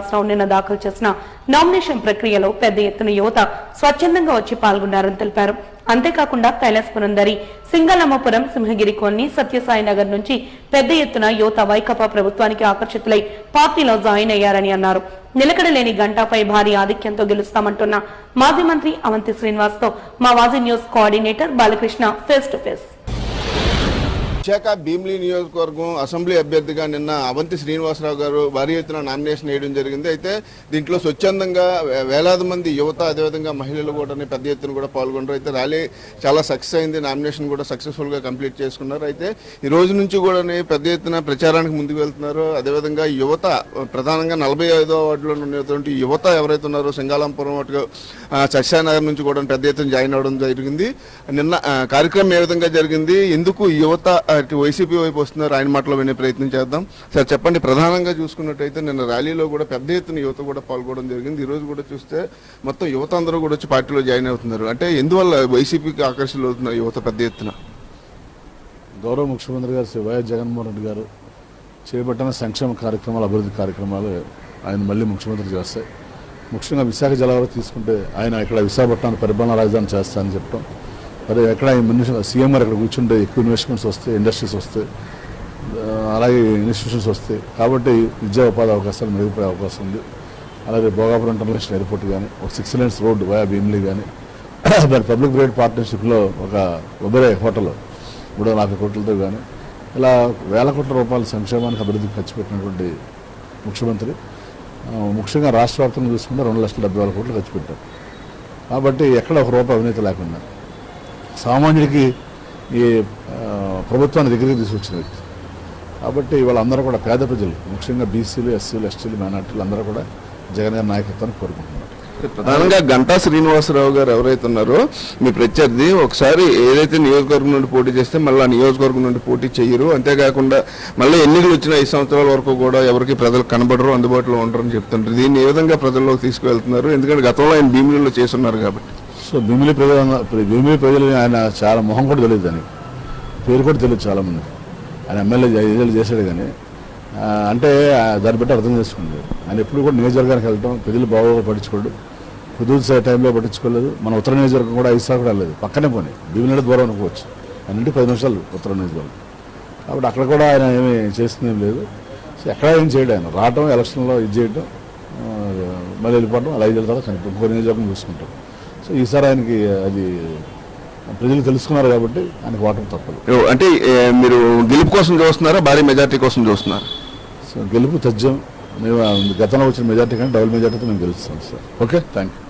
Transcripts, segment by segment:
నిన్న దాఖలు చేసిన నామినేషన్ ప్రక్రియలో పెద్ద ఎత్తున యువత స్వచ్ఛందంగా వచ్చి పాల్గొన్నారని తెలిపారు. అంతేకాకుండా కైలాసపురం దరి సింగలమ్మపురం సింహగిరి కొన్ని సత్యసాయి నగర్ నుంచి పెద్ద ఎత్తున యువత వైకపా ప్రభుత్వానికి ఆకర్షితులై పార్టీలో జాయిన్ అయ్యారని అన్నారు. నిలకడలేని గంటాపై భారీ ఆధిక్యంతో గెలుస్తామంటున్న మాజీ మంత్రి అవంతి శ్రీనివాస్తో మా వాజీ news coordinator Balakrishna face to face. Visakha Bheemili నియోజకవర్గం అసెంబ్లీ అభ్యర్థిగా నిన్న అవంతి శ్రీనివాసరావు గారు భారీ ఎత్తున నామినేషన్ వేయడం జరిగింది. అయితే దీంట్లో స్వచ్ఛందంగా వేలాది మంది యువత అదేవిధంగా మహిళలు కూడా పెద్ద ఎత్తున కూడా పాల్గొన్నారు అయితే ర్యాలీ చాలా సక్సెస్ అయింది. నామినేషన్ కూడా సక్సెస్ఫుల్గా కంప్లీట్ చేసుకున్నారు. అయితే ఈ రోజు నుంచి కూడా పెద్ద ఎత్తున ప్రచారానికి ముందుకు వెళ్తున్నారు. అదేవిధంగా యువత ప్రధానంగా నలభై ఐదో వార్డులో ఉండేటువంటి యువత ఎవరైతే ఉన్నారో సింగాలంపురం అటు సత్యానగర్ నుంచి కూడా పెద్ద ఎత్తున జాయిన్ అవ్వడం జరిగింది. నిన్న కార్యక్రమం ఏ విధంగా జరిగింది? ఎందుకు యువత అటు వైసీపీ వైపు వస్తున్నారు. ఆయన మాటలో వినే ప్రయత్నం చేద్దాం. సార్ చెప్పండి ప్రధానంగా చూసుకున్నట్టయితే నిన్న ర్యాలీలో కూడా పెద్ద ఎత్తున యువత కూడా పాల్గొనడం జరిగింది. ఈరోజు కూడా చూస్తే మొత్తం యువత అందరూ కూడా వచ్చి పార్టీలో జాయిన్ అవుతున్నారు. అంటే ఎందువల్ల వైసీపీకి ఆకర్షణలు అవుతున్నారు యువత పెద్ద ఎత్తున? గౌరవ ముఖ్యమంత్రి గారు శ్రీ వైఎస్ జగన్మోహన్ రెడ్డి గారు చేపట్టిన సంక్షేమ కార్యక్రమాలు అభివృద్ధి కార్యక్రమాలు ఆయన మళ్ళీ ముఖ్యమంత్రి చేస్తాయి. ముఖ్యంగా విశాఖ జలావరి తీసుకుంటే ఆయన ఇక్కడ విశాఖపట్నాన్ని పరిపాలన రాజధాని చేస్తానని చెప్పడం మరి ఎక్కడ ఈ సీఎం గారు ఇక్కడ కూర్చుంటే ఎక్కువ ఇన్వెస్ట్మెంట్స్ వస్తాయి ఇండస్ట్రీస్ వస్తాయి అలాగే ఇన్స్టిట్యూషన్స్ వస్తాయి. కాబట్టి విద్యా ఉపాధి అవకాశాలు మెరుగుపడే అవకాశం ఉంది. అలాగే భోగాపురం ఇంటర్నేషనల్ ఎయిర్పోర్ట్ కానీ ఒక six lines road via Bheemili కానీ దాని పబ్లిక్ ప్రైవేట్ పార్ట్నర్షిప్లో ఒక ఒబెరే హోటల్ మూడు వందల యాభై కోట్లతో కానీ ఇలా వేల కోట్ల రూపాయల సంక్షేమానికి అభివృద్ధికి ఖర్చు పెట్టినటువంటి ముఖ్యమంత్రి ముఖ్యంగా రాష్ట్ర వ్యాప్తంగా చూసుకుంటే రెండు లక్షల డెబ్బై వేల కోట్లు ఖర్చు పెట్టారు. కాబట్టి ఎక్కడ ఒక రూపాయి అవినీతి లేకుండా సామాన్యుడికి ఈ ప్రభుత్వాన్ని దగ్గరికి తీసుకొచ్చిన వ్యక్తి. కాబట్టి వాళ్ళందరూ కూడా పేద ప్రజలు ముఖ్యంగా బీసీలు ఎస్సీలు ఎస్టీలు మైనార్టీలు అందరూ కూడా జగన్ గారి నాయకత్వాన్ని కోరుకుంటున్నారు. ప్రధానంగా గంటా శ్రీనివాసరావు గారు ఎవరైతే ఉన్నారో మీ ప్రత్యర్థి ఒకసారి ఏదైతే నియోజకవర్గం నుండి పోటీ చేస్తే మళ్ళీ ఆ నియోజకవర్గం నుండి పోటీ చేయరు. అంతేకాకుండా మళ్ళీ ఎన్నికలు వచ్చిన ఐదు సంవత్సరాల వరకు కూడా ఎవరికి ప్రజలు కనబడరు అందుబాటులో ఉండరని చెప్తుంటారు. దీన్ని ఏ విధంగా ప్రజల్లోకి తీసుకువెళ్తున్నారు? ఎందుకంటే గతంలో ఆయన భీమిలో చేస్తున్నారు కాబట్టి. సో భీమిలి ప్రజల భీమిలి ప్రజలు ఆయన చాలా మొహం కూడా తెలియదు దానికి. పేరు కూడా తెలియదు చాలామందికి ఆయన ఎమ్మెల్యే ఐదేళ్ళు చేశాడు కానీ అంటే దాన్ని బట్టి అర్థం చేసుకుంది ఆయన ఎప్పుడు కూడా నియోజకవర్గానికి వెళ్ళటం ప్రజలు బాగా పట్టించుకోడు. కుదురు టైంలో పట్టించుకోలేదు. మన ఉత్తర నియోజకవర్గం కూడా ఐదు సార్ కూడా వెళ్ళలేదు. పక్కనే పోనీ. భీమిలి దూరం అనుకోవచ్చు. ఆయన పది నిమిషాలు ఉత్తర నియోజకవర్గం. కాబట్టి అక్కడ కూడా ఆయన ఏమీ చేస్తుంది ఏం లేదు. సో ఎక్కడ ఏం చేయడం ఆయన. రావటం ఎలక్షన్లో ఇది చేయటం మళ్ళీ వెళ్ళిపోవడం అలా ఐదు తర్వాత ఇంకో నియోజకవర్గం చూసుకుంటాం. సో ఈసారి ఆయనకి అది ప్రజలు తెలుసుకున్నారు కాబట్టి ఆయనకు వాటం తప్పదు. అంటే మీరు గెలుపు కోసం చూస్తున్నారా? భారీ మెజార్టీ కోసం చూస్తున్నారా? సో గెలుపు తథ్యం మేము గతంలో వచ్చిన మెజార్టీ కంటే డబుల్ మెజార్టీతో మేము గెలుస్తాం సార్. ఓకే థ్యాంక్ యూ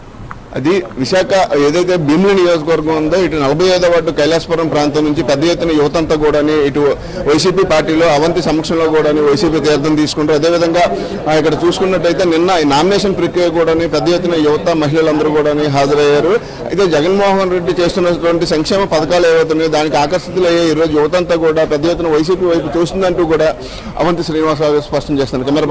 అది విశాఖ ఏదైతే భీమిలి నియోజకవర్గం ఉందో ఇటు నలభై ఐదో వార్డు కైలాసపురం ప్రాంతం నుంచి పెద్ద ఎత్తున యువతంతా కూడా ఇటు వైసీపీ పార్టీలో అవంతి సమక్షంలో కూడా వైసీపీ తీర్థం తీసుకుంటారు అదేవిధంగా ఇక్కడ చూసుకున్నట్టయితే నిన్న నామినేషన్ ప్రక్రియ కూడా పెద్ద ఎత్తున యువత మహిళలందరూ కూడా హాజరయ్యారు. అయితే జగన్మోహన్ రెడ్డి చేస్తున్నటువంటి సంక్షేమ పథకాలు ఏవైతున్నాయో దానికి ఆకర్షితులయ్యే ఈ రోజు యువతంతా కూడా పెద్ద ఎత్తున వైసీపీ వైపు చూస్తుందంటూ కూడా అవంతి శ్రీనివాసరావు స్పష్టం చేస్తున్నారు. కెమెరా